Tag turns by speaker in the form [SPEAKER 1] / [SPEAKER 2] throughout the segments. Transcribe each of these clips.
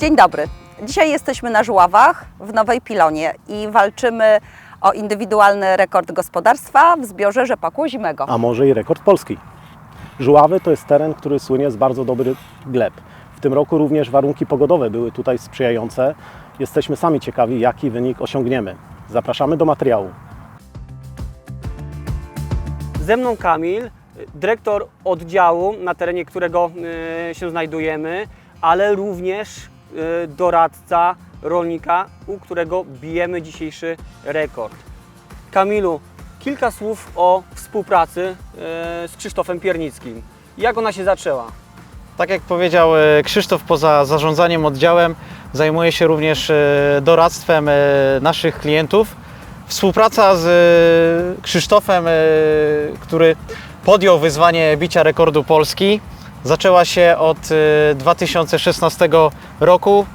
[SPEAKER 1] Dzień dobry. Dzisiaj jesteśmy na Żuławach w Nowej Pilonie i walczymy o indywidualny rekord gospodarstwa w zbiorze rzepaku zimego.
[SPEAKER 2] a może i rekord Polski. Żuławy to jest teren, który słynie z bardzo dobrych gleb. W tym roku również warunki pogodowe były tutaj sprzyjające. Jesteśmy sami ciekawi, jaki wynik osiągniemy. Zapraszamy do materiału.
[SPEAKER 3] Ze mną Kamil, dyrektor oddziału, na terenie którego e, się znajdujemy, ale również doradca rolnika, u którego bijemy dzisiejszy rekord. Kamilu, kilka słów o współpracy e, z Krzysztofem Piernickim. Jak ona się zaczęła?
[SPEAKER 4] Tak jak powiedział e, Krzysztof, poza zarządzaniem oddziałem zajmuje się również doradztwem naszych klientów. Współpraca z Krzysztofem, który podjął wyzwanie bicia rekordu Polski, zaczęła się od e, 2016 roku.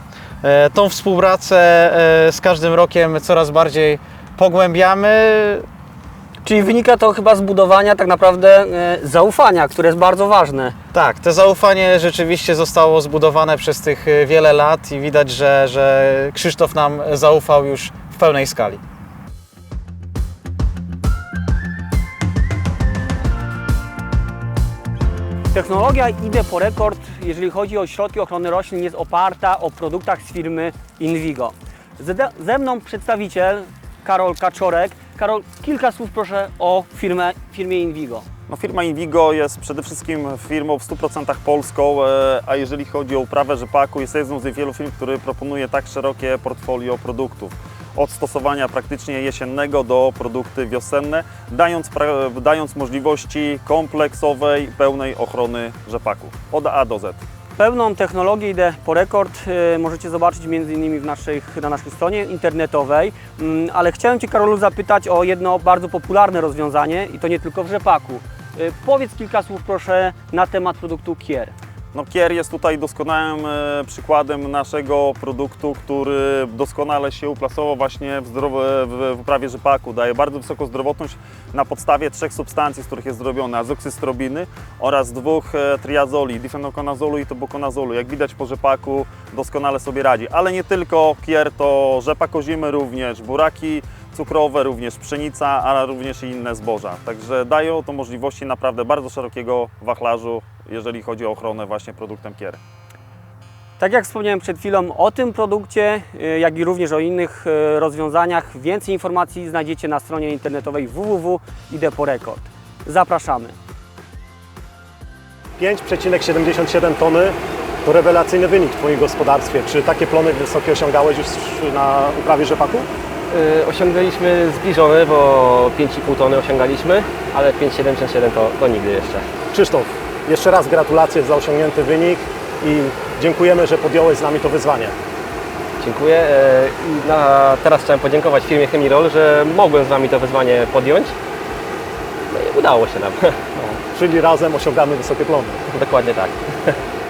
[SPEAKER 4] E, Tą współpracę e, z każdym rokiem coraz bardziej pogłębiamy.
[SPEAKER 3] Czyli wynika to chyba z budowania tak naprawdę e, zaufania, które jest bardzo ważne.
[SPEAKER 4] Tak, to zaufanie rzeczywiście zostało zbudowane przez tych y, wiele lat i widać, że, że Krzysztof nam zaufał już w pełnej skali.
[SPEAKER 3] Technologia idę po rekord, jeżeli chodzi o środki ochrony roślin, jest oparta o produktach z firmy Invigo. Ze, ze mną przedstawiciel Karol Kaczorek. Karol, kilka słów proszę o firmę, firmie Invigo.
[SPEAKER 5] No, firma Invigo jest przede wszystkim firmą w 100% polską, e, a jeżeli chodzi o uprawę rzepaku, jest jedną z niewielu firm, który proponuje tak szerokie portfolio produktów. Od stosowania praktycznie jesiennego do produkty wiosenne, dając, dając możliwości kompleksowej, pełnej ochrony rzepaku. Od A do Z.
[SPEAKER 3] Pełną technologię idę po rekord e, możecie zobaczyć m.in. Naszych, na naszej stronie internetowej, Mm, ale chciałem Cię Karolu zapytać o jedno bardzo popularne rozwiązanie i to nie tylko w rzepaku. E, Powiedz kilka słów proszę na temat produktu Kier.
[SPEAKER 5] No, Kier jest tutaj doskonałym e, przykładem naszego produktu, który doskonale się uplasował właśnie w, zdrowe, w, uprawie rzepaku. Daje bardzo wysoką zdrowotność na podstawie trzech substancji, z których jest zrobiony azoksystrobiny oraz dwóch e, triazoli, difenokonazolu i tobokonazolu. Jak widać po rzepaku doskonale sobie radzi. Ale nie tylko Kier, to rzepak ozimy również, buraki cukrowe, również pszenica, ale również i inne zboża. Także dają to możliwości naprawdę bardzo szerokiego wachlarzu, jeżeli chodzi o ochronę właśnie produktem Kier.
[SPEAKER 3] Tak jak wspomniałem przed chwilą o tym produkcie, y, jak i również o innych y, rozwiązaniach, więcej informacji znajdziecie na stronie internetowej www.ideporekord. Zapraszamy.
[SPEAKER 2] 5,77 tony to rewelacyjny wynik w Twoim gospodarstwie. Czy takie plony wysokie osiągałeś już na uprawie rzepaku?
[SPEAKER 6] Y, Osiągnęliśmy zbliżony, bo 5,5 tony osiągaliśmy, ale 5,77 to, to nigdy jeszcze.
[SPEAKER 2] Krzysztof, jeszcze raz gratulacje za osiągnięty wynik i dziękujemy, że podjąłeś z nami to wyzwanie.
[SPEAKER 6] Dziękuję. Na, teraz chciałem podziękować firmie Chemirol, że mogłem z Wami to wyzwanie podjąć. No i udało się nam.
[SPEAKER 2] Czyli razem osiągamy wysokie plony.
[SPEAKER 6] Dokładnie tak.